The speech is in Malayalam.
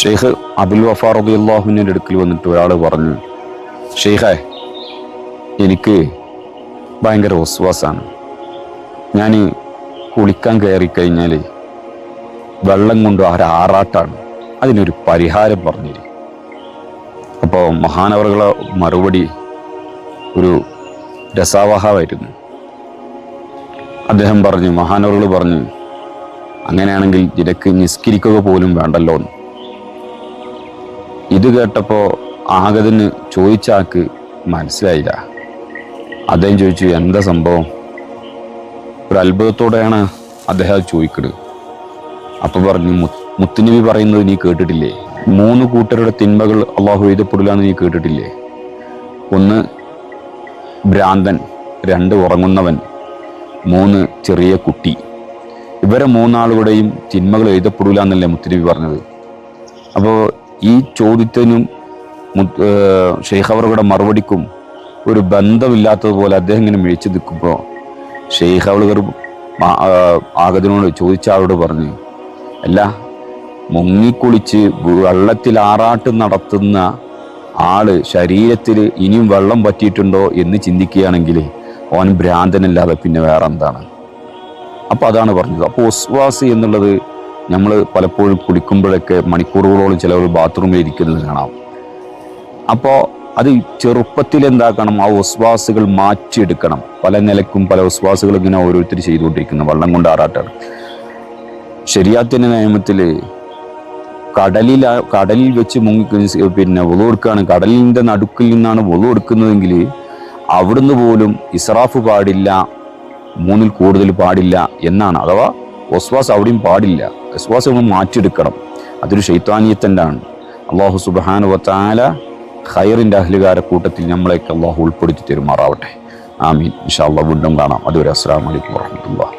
ഷെയ്ഖ് അബുൽ വഫാർ റബി അള്ളാഹുവിന്റെ അടുക്കൽ വന്നിട്ട് ഒരാൾ പറഞ്ഞു ഷെയ്ഖേ എനിക്ക് ഭയങ്കര ഓസ്വാസാണ് ഞാൻ കുളിക്കാൻ കയറി കഴിഞ്ഞാൽ വെള്ളം കൊണ്ട് ആരാറാട്ടാണ് ആറാട്ടാണ്. അതിനൊരു പരിഹാരം പറഞ്ഞിരി. അപ്പോൾ മഹാനവറുകളെ മറുപടി ഒരു രസാവഹമായിരുന്നു അദ്ദേഹം പറഞ്ഞു മഹാനവറുകൾ പറഞ്ഞു അങ്ങനെയാണെങ്കിൽ നിനക്ക് നിസ്കരിക്കുക പോലും വേണ്ടല്ലോ എന്ന് ഇത് കേട്ടപ്പോൾ ആഗതിന് ചോദിച്ചാക്ക് മനസ്സിലായില്ല. അദ്ദേഹം ചോദിച്ചു എന്താ സംഭവം? ഒരു അത്ഭുതത്തോടെയാണ് അദ്ദേഹം ചോദിക്കുന്നത് അപ്പൊ പറഞ്ഞു "മു- മുത്തുനബി പറയുന്നത് നീ കേട്ടിട്ടില്ലേ? മൂന്ന് കൂട്ടരുടെ തിന്മകൾ അള്ളാഹു എഴുതപ്പെടില്ല എന്ന് നീ കേട്ടിട്ടില്ലേ? ഒന്ന് ഭ്രാന്തൻ രണ്ട് ഉറങ്ങുന്നവൻ മൂന്ന് ചെറിയ കുട്ടി. ഇവരെ മൂന്നാളുകളുടെയും തിന്മകൾ എഴുതപ്പെടില്ല എന്നല്ലേ മുത്തുനബി പറഞ്ഞത്. അപ്പോൾ ഈ ചോദ്യത്തിനും ഷെയ്ഖ് അവറുടെ മറുപടിക്കും ഒരു ബന്ധമില്ലാത്തതുപോലെ അദ്ദേഹം ഇങ്ങനെ മിഴിച്ചു നിൽക്കുമ്പോൾ ഷെയ്ഖ് അവളുകർ ആഗതിനോട് ചോദിച്ച ആളോട് പറഞ്ഞു അല്ല മുങ്ങിക്കുളിച്ച് വെള്ളത്തിൽ ആറാട്ട് നടത്തുന്ന ആൾ ശരീരത്തിൽ ഇനിയും വെള്ളം പറ്റിയിട്ടുണ്ടോ എന്ന് ചിന്തിക്കുകയാണെങ്കിൽ ഓൻ ഭ്രാന്തനല്ലാതെ പിന്നെ വേറെ എന്താണ് അപ്പോൾ അതാണ് പറഞ്ഞത്. അപ്പോൾ ഒസ്വാസ് എന്നുള്ളത് നമ്മൾ പലപ്പോഴും കുടിക്കുമ്പോഴൊക്കെ മണിക്കൂറുകളോളം ചിലവർ ബാത്റൂമിൽ ഇരിക്കുന്നത് കാണാം. അപ്പോൾ അത് ചെറുപ്പത്തിൽ എന്താക്കണം? ആ ഉസ്വാസുകൾ മാറ്റിയെടുക്കണം. പല നിലക്കും പല ഉസ്വാസുകൾ ഇങ്ങനെ ഓരോരുത്തർ ചെയ്തുകൊണ്ടിരിക്കുന്നു. വള്ളം കൊണ്ട് ആറാട്ടാണ്. ശരിയാത്തിന്റെ നിയമത്തിൽ കടലിൽ കടലിൽ വെച്ച് മുങ്ങി പിന്നെ ഒളു കൊടുക്കുകയാണ് കടലിന്റെ നടുക്കിൽ നിന്നാണ് ഒളു കൊടുക്കുന്നതെങ്കിൽ അവിടുന്ന് പോലും ഇസ്രാഫ് പാടില്ല മൂന്നിൽ കൂടുതൽ പാടില്ല എന്നാണ്. അഥവാ ഒസ്വാസ് അവിടെയും പാടില്ല. ഒസ്വാസ് നമ്മൾ മാറ്റിയെടുക്കണം. അതൊരു ഷെയ്ത്താനീയത്തിന്റെ ആണ് അള്ളാഹു സുബാനു വത്താല ഹൈറിന്റെ അഹ്ലുകാര കൂട്ടത്തിൽ നമ്മളെയൊക്കെ അള്ളാഹു ഉൾപ്പെടുത്തി തെരുമാറാവട്ടെ. ആമീൻ. ഇൻഷാ അള്ളാഹ് വീണ്ടും കാണാം. അതുവരെ അസ്സാം വലൈക്കും വാഹമത്തുള്ള